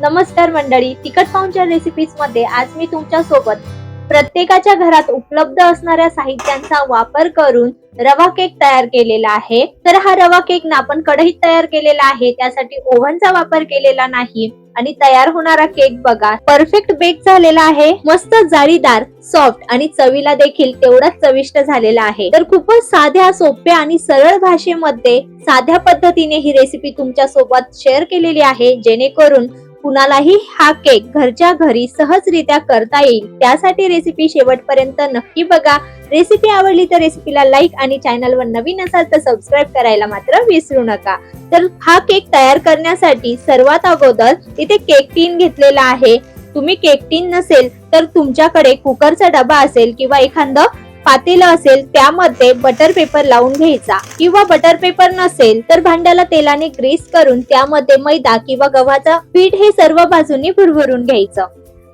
नमस्कार मंडळी तिखट पाहुणच्या रेसिपीजमध्ये आज मी तुमच्यासोबत प्रत्येकाच्या घरात उपलब्ध असणाऱ्या साहित्यांचा वापर करून रवा केक तयार केलेला आहे. तर हा रवा केक ना आपण कढईत तयार केलेला आहे त्यासाठी ओव्हनचा वापर केलेला नाही आणि तयार होणारा केक बघा परफेक्ट बेक झालेला आहे. मस्त जाळीदार सॉफ्ट आणि चवीला देखील तेवढाच चविष्ट झालेला आहे. तर खूपच साध्या सोप्या आणि सरळ भाषेमध्ये साध्या पद्धतीने ही रेसिपी तुमच्यासोबत शेअर केलेली आहे जेणेकरून कुणालाही हा केक घरच्या घरी सहजरित्या करता येईल. त्यासाठी रेसिपी शेवटपर्यंत नक्की बघा. रेसिपी आवडली तर रेसिपीला लाईक आणि चॅनलवर नवीन असाल तर सबस्क्राईब करायला मात्र विसरू नका. तर हा केक तयार करण्यासाठी सर्वात अगोदर इथे केक टीन घेतलेला आहे. तुम्ही केक टीन नसेल तर तुमच्याकडे कुकरचा डबा असेल किंवा एखादं पातेलं असेल त्यामध्ये बटर पेपर लावून घ्यायचा. किंवा बटर पेपर नसेल तर भांड्याला तेलाने ग्रीस करून त्यामध्ये मैदा किंवा गव्हाचा पीठ हे सर्व बाजूनी भुरभुरून घ्यायचं.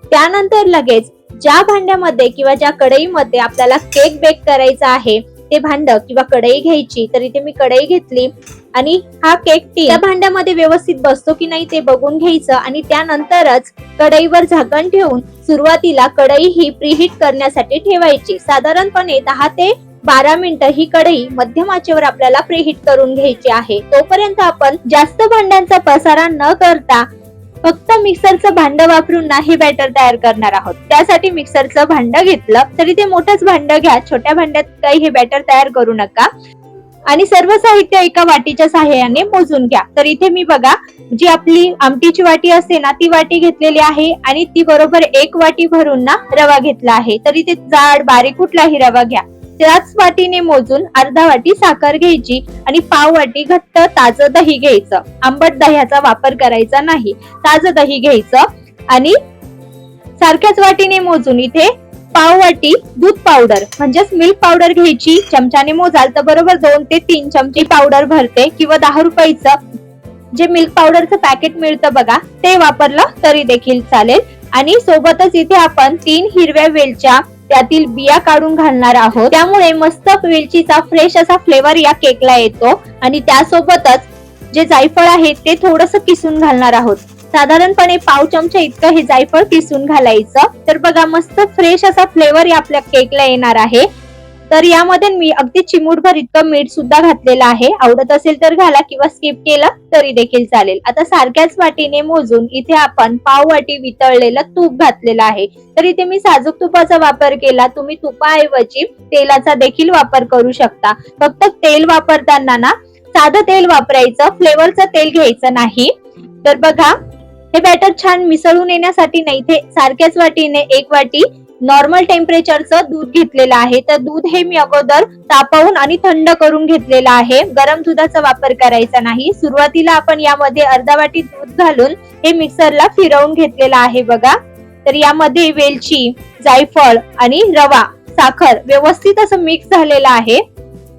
त्यानंतर लगेच ज्या भांड्यामध्ये किंवा ज्या कढईमध्ये आपल्याला केक बेक करायचा आहे ते भांड किंवा कढई घ्यायची तर इथे मी कढई घेतली. आणि हा केक टी त्या भांड्यामध्ये व्यवस्थित बसतो की नाही ते बघून घ्यायचं. आणि त्यानंतरच कढईवर झाकण ठेवून सुरुवातीला कढई ही प्रीहीट करण्यासाठी ठेवायची. साधारणपणे दहा ते बारा मिनिटं ही कढई मध्यम आचेवर आपल्याला प्रीहीट करून घ्यायची आहे. तोपर्यंत आपण जास्त भांड्यांचा पसारा न करता फक्त मिक्सरचं भांड वापरून नाही हे बॅटर तयार करणार आहोत. त्यासाठी मिक्सरचं भांड घेतलं तरी ते मोठंच भांड घ्या. छोट्या भांड्यात काही हे बॅटर तयार करू नका. आणि सर्व साहित्य एका वाटीच्या सहाय्याने मोजून घ्या. तर इथे मी बघा जी आपली आमटीची वाटी असते ना ती वाटी घेतलेली आहे आणि ती बरोबर एक वाटी भरून ना रवा घेतला आहे. तर इथे जाड बारीक कुठलाही रवा घ्या. त्याच वाटीने मोजून अर्धा वाटी साखर घ्यायची आणि पाव वाटी घट्ट ताजं दही घ्यायचं. आंबट दह्याचा वापर करायचा नाही. ताजं दही घ्यायचं आणि सारख्याच वाटीने मोजून इथे पाव वाटी दूध पावडर म्हणजेच मिल्क पावडर घ्यायची. चमच्याने मोजाल तर बरोबर दोन ते तीन चमचे पावडर भरते किंवा दहा रुपयाचं. जे मिल्क पावडरचं पॅकेट मिळतं बघा ते वापरलं तरी देखील चालेल. आणि सोबतच इथे आपण तीन हिरव्या वेलच्या त्यातील बिया काढून घालणार आहोत. त्यामुळे मस्त वेलचीचा फ्रेश असा फ्लेवर या केकला येतो. आणि त्यासोबतच जे जायफळ आहे ते थोडस किसून घालणार आहोत. साधारणपणे पाव चमचा इतकं हे जायफळ किसून घालायचं. तर बघा मस्त फ्रेश असा फ्लेवर या आपल्या केकला येणार आहे. तर यामध्ये मी अगदी चिमूटभर इतकं मीठ सुद्धा घातलेलं आहे. आवडत असेल तर घाला किंवा स्किप केलं तरी देखील चालेल. आता सारख्याच वाटीने मोजून इथे आपण पाव वाटी वितळलेलं तूप घातलेलं आहे. तर इथे मी साजूक तुपाचा वापर केला. तुम्ही तुपाऐवजी तेलाचा देखील वापर करू शकता. फक्त तेल वापरताना ना साधं तेल वापरायचं फ्लेवरचं तेल घ्यायचं नाही. तर बघा हे बॅटर छान मिसळून येण्यासाठी नाही इथे सारख्याच वाटीने एक वाटी नॉर्मल टेम्परेचरचं दूध घेतलेलं आहे. तर दूध हे मी अगोदर तापवून आणि थंड करून घेतलेलं आहे. गरम दुधाचा वापर करायचा नाही. सुरुवातीला आपण यामध्ये अर्धा वाटी दूध घालून हे मिक्सरला फिरवून घेतलेलं आहे बघा. तर यामध्ये वेलची जायफळ आणि रवा साखर व्यवस्थित असं मिक्स झालेलं आहे.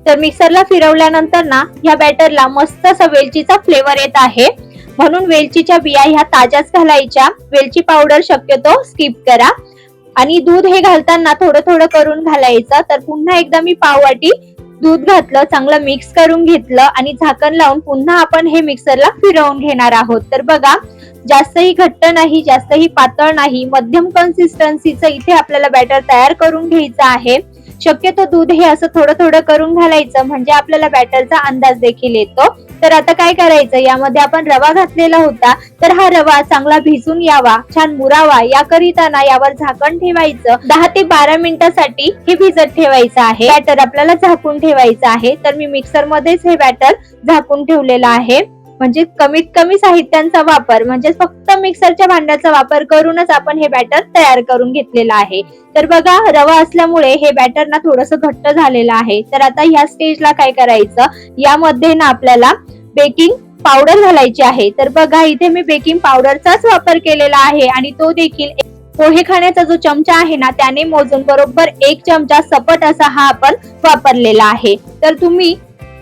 तर मिक्सरला फिरवल्यानंतर ना ह्या बॅटरला मस्त असा वेलचीचा फ्लेवर येत आहे. म्हणून वेलचीच्या बिया ह्या ताज्याच घालायच्या. वेलची पावडर शक्यतो स्किप करा. आणि दूध हे घालताना थोडं थोडं करून घालायचं. तर पुन्हा एकदा मी पाववाटी दूध घातलं चांगलं मिक्स करून घेतलं आणि झाकण लावून पुन्हा आपण हे मिक्सरला फिरवून घेणार आहोत. तर बघा जास्तही घट्ट नाही जास्तही पातळ नाही मध्यम कन्सिस्टन्सीचं इथे आपल्याला बॅटर तयार करून घ्यायचं आहे. शक्यतो दूध हे असं थोडं थोडं करून घालायचं म्हणजे आपल्याला बॅटरचा अंदाज देखील येतो. तर आता काय करायचं यामध्ये आपण रवा घातलेला होता तर हा रवा चांगला भिजून यावा छान मुरावा याकरिता ना यावर झाकण ठेवायचं दहा ते बारा मिनिटासाठी हे भिजत ठेवायचं आहे. बॅटर आपल्याला झाकून ठेवायचं आहे तर मी मिक्सर मध्येच हे बॅटर झाकून ठेवलेलं आहे. म्हणजे कमीत कमी साहित्यांचा वापर म्हणजे फक्त मिक्सरच्या भांड्याचा वापर करूनच आपण हे बॅटर तयार करून घेतलेलं आहे. तर बघा रवा असल्यामुळे हे बॅटर ना थोडस घट्ट झालेलं आहे. तर आता ह्या स्टेजला काय करायचं? यामध्ये ना आपल्याला बेकिंग पावडर घालायची आहे. तर बघा इथे मी बेकिंग पावडरचाच वापर केलेला आहे आणि तो देखील पोहे खाण्याचा जो चमचा आहे ना त्याने मोजून बरोबर एक चमचा सपट असा हा आपण वापरलेला आहे. तर तुम्ही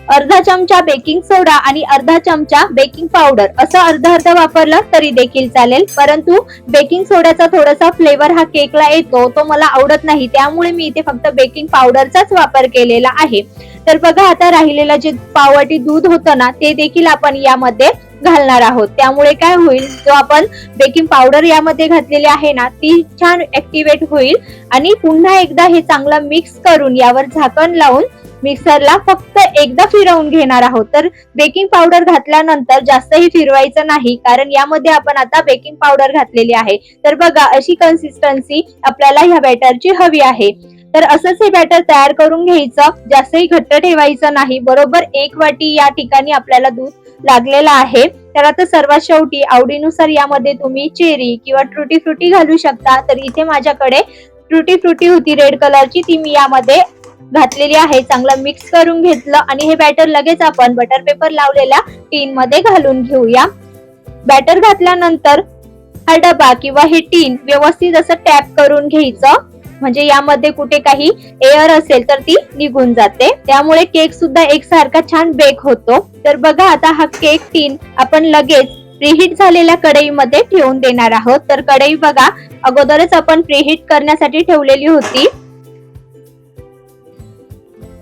अर्धा चमचा बेकिंग सोडा आणि अर्धा चमचा बेकिंग पावडर असं अर्धा अर्धा वापरलं तरी देखील चालेल. परंतु बेकिंग सोड्याचा थोडासा फ्लेवर हा केकला येतो तो मला आवडत नाही. त्यामुळे मी इथे फक्त बेकिंग पावडरचाच वापर केलेला आहे. तर बघा आता राहिलेलं जे पाववाटी दूध होतं ना ते देखील आपण यामध्ये घालणार आहोत. त्यामुळे काय होईल जो आपण बेकिंग पावडर यामध्ये घातलेली आहे ना ती छान ऍक्टिव्हेट होईल आणि पुन्हा एकदा हे चांगलं मिक्स करून यावर झाकण लावून मिक्सरला फक्त एकदा फिरवून घेणार आहोत. तर बेकिंग पावडर घातल्यानंतर जास्तही फिरवायचं नाही कारण यामध्ये आपण आता बेकिंग पावडर घातलेली आहे. तर बघा अशी कन्सिस्टन्सी आपल्याला ह्या बॅटरची हवी आहे. तर असंच हे बॅटर तयार करून घ्यायचं. जास्तही घट्ट ठेवायचं नाही. बरोबर एक वाटी या ठिकाणी आपल्याला दूध लागलेलं आहे. तर आता सर्वात शेवटी आवडीनुसार यामध्ये तुम्ही चेरी किंवा ट्रुटी फ्रुटी घालू शकता. तर इथे माझ्याकडे ट्रुटी फ्रुटी होती. रेड कलरची ती मी यामध्ये घातलेली आहे. चांगलं मिक्स करून घेतलं आणि हे बॅटर लगेच आपण बटर पेपर लावलेल्या टीन मध्ये घालून घेऊया. बॅटर घातल्यानंतर हा डबा किंवा हे टीन व्यवस्थित असं टॅप करून घ्यायचं. म्हणजे यामध्ये कुठे काही एअर असेल तर ती निघून जाते. त्यामुळे केक सुद्धा एकसारखा छान बेक होतो. तर बघा आता हा केक टीन आपण लगेच प्रीहीट झालेल्या कढईमध्ये ठेवून देणार आहोत. तर कढई बघा अगोदरच आपण प्रीहीट करण्यासाठी ठेवलेली होती.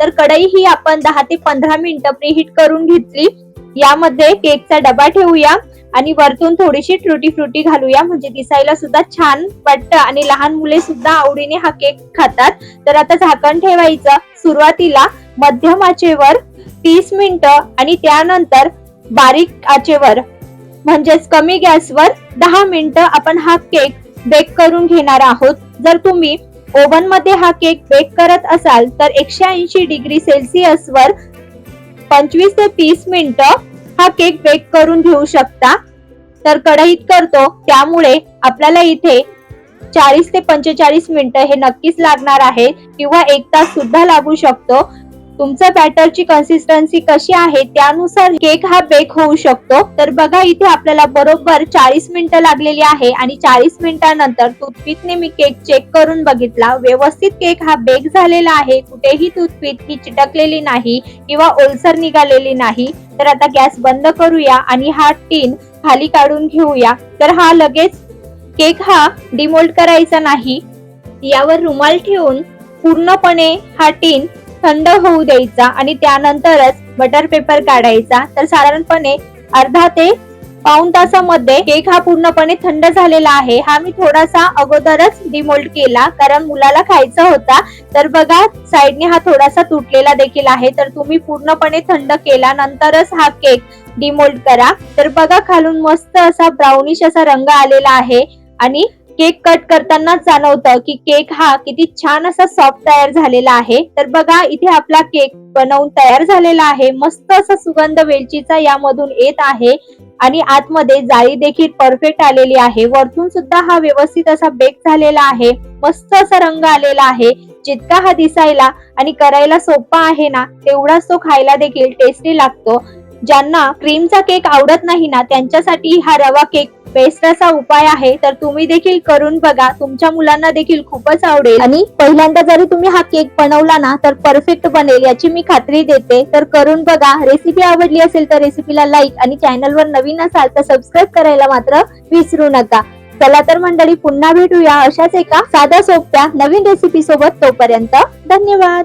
तर कढई ही आपण दहा ते पंधरा मिनिटं प्रीहीट करून घेतली. यामध्ये केकचा डबा ठेवूया. आणि वरतून थोडीशी ट्रुटी फ्रुटी घालूया. म्हणजे दिसायला सुद्धा छान वाटतं आणि लहान मुले सुद्धा आवडीने हा केक खातात. तर आता झाकण ठेवायचं. सुरुवातीला मध्यम आचेवर तीस मिनिटं आणि त्यानंतर बारीक आचेवर म्हणजेच कमी गॅसवर दहा मिनिटं आपण हा केक बेक करून घेणार आहोत. जर तुम्ही ओव्हनमध्ये हा केक बेक करत असाल तर एकशे ऐंशी डिग्री सेल्सिअस वर पंचवीस ते तीस मिनिटं हा केक बेक करून घेऊ शकता. तर कढईत करतो. त्यामुळे आपल्याला इथे चाळीस ते पंचेचाळीस मिनिटं हे नक्कीच लागणार आहे किंवा एक तास सुद्धा लागू शकतो. तुमचा बॅटरची कन्सिस्टन्सी कशी आहे त्यानुसार केक हा बेक होऊ शकतो. तर बघा इथे आपल्याला बरोबर चाळीस मिनिटं लागलेली आहे आणि चाळीस मिनिटानंतर टूथपिकने मी केक चेक करून बघितला. व्यवस्थित केक हा बेक झालेला आहे. कुठेही टूथपिक ही चिटकलेली नाही किंवा ओलसर निघालेली नाही. तर आता गॅस बंद करूया आणि हा टीन खाली काढून घेऊया. तर हा लगेच केक हा डिमोल्ड करायचा नाही. यावर रुमाल ठेवून पूर्णपणे हा टीन थंड होऊ द्यायचा आणि त्यानंतरच बटर पेपर काढायचा. तर साधारणपणे अर्धा ते पाऊन तासामध्ये केक हा पूर्णपणे थंड झालेला आहे. हा मी थोडासा अगोदरच डिमोल्ड केला. कारण मुलाला खायचा होता. तर बघा साईडने हा थोडासा तुटलेला देखील आहे. तर तुम्ही पूर्णपणे थंड केला. नंतरच हा केक डिमोल्ड करा. तर बघा खालून मस्त असा ब्राउनिश असा रंग आलेला आहे. आणि केक कट करताना जाणवतं की केक हा किती छान असा सॉफ्ट तयार झालेला आहे. तर बघा इथे आपला केक बनवून तयार झालेला आहे. मस्त असा सुगंध वेलचीचा यामधून येत आहे. आणि आतमध्ये जाळी देखील परफेक्ट आलेली आहे. वरतून सुद्धा हा व्यवस्थित असा बेक झालेला आहे. मस्त असा रंग आलेला आहे. जितका हा दिसायला आणि करायला सोपा आहे ना तेवढाच तो खायला देखील टेस्टी लागतो. ज्यांना क्रीमचा केक आवडत नाही ना त्यांच्यासाठी हा रवा केक बेस्ट असा उपाय आहे तर तुम्ही देखील करून बघा. तुमच्या मुलांना देखील खूपच आवडेल. आणि पहिल्यांदा जरी तुम्ही हा केक बनवला ना तर परफेक्ट बनेल याची मी खात्री देते. तर करून बघा. रेसिपी आवडली असेल तर रेसिपीला लाईक आणि चॅनलवर नवीन असाल तर सबस्क्राईब करायला मात्र विसरू नका. चला तर मंडळी पुन्हा भेटूया अशाच एका साध्या सोप्या नवीन रेसिपी सोबत तोपर्यंत धन्यवाद.